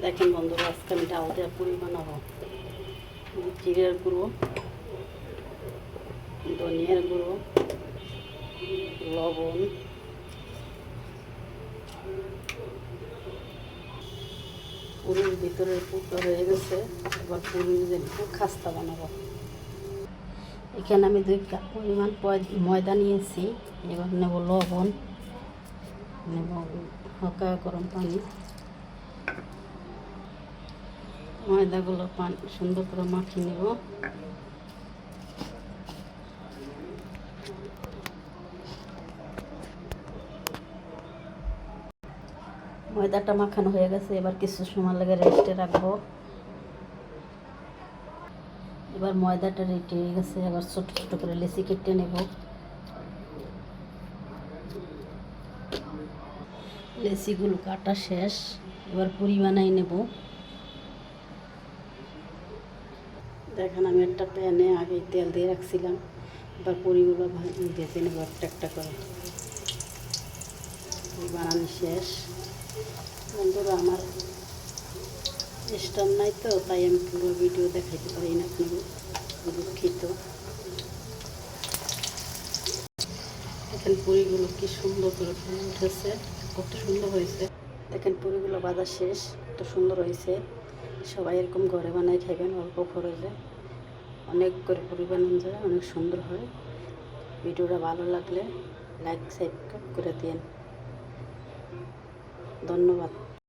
দেখেন বন্ধুরা, আজকে আমি ডাল দেওয়া পুরি বানাবো। জিরের গুঁড়ো, ধনিয়ার গুঁড়ো, লবণ, পুরীর ভিতরে পুরো হয়ে গেছে। এবার পুরীর যে খাস্তা বানাবো। এখানে আমি দুই কাপ পরিমাণ ময়দা নিয়েছি। এবার নেব লবণ, নেব হালকা গরম পানি। ময়দাগুলো পানি সুন্দর করে মাখিয়ে নেব। ময়দাটা মাখানো হয়ে গেছে, এবার কিছু সময় লাগে রেস্টে রাখব। এবার ময়দাটা রেডি হয়ে গেছে, এবার ছোট ছোট করে লেসি কেটে নেব। লেসিগুলো কাটা শেষ, এবার পুরি বানাই নেব। দেখেন আমি একটা প্যানে আগে তেল দিয়ে রাখছিলাম, এবার পুরিগুলো ভেজে নেব একটা একটা করে। বানানো শেষ। বন্ধুরা, আমার স্টার নাই তো, তাই আমি পুরো ভিডিও দেখাইতে পারি না আপনাকে দুঃখিত। দেখেন পুরিগুলো কি সুন্দর করে ফুলে উঠেছে, কত সুন্দর হয়েছে। দেখেন পুরিগুলো বাজার শেষ, কত সুন্দর হয়েছে। সবাই এরকম ঘরে বানাই খাইবেন, অল্প খরচে। অনেক করে পরিমাণ যায় অনেক সুন্দর হয়। ভিডিওটা ভালো লাগলে লাইক সাবস্ক্রাইব করে দিন ধন্যবাদ।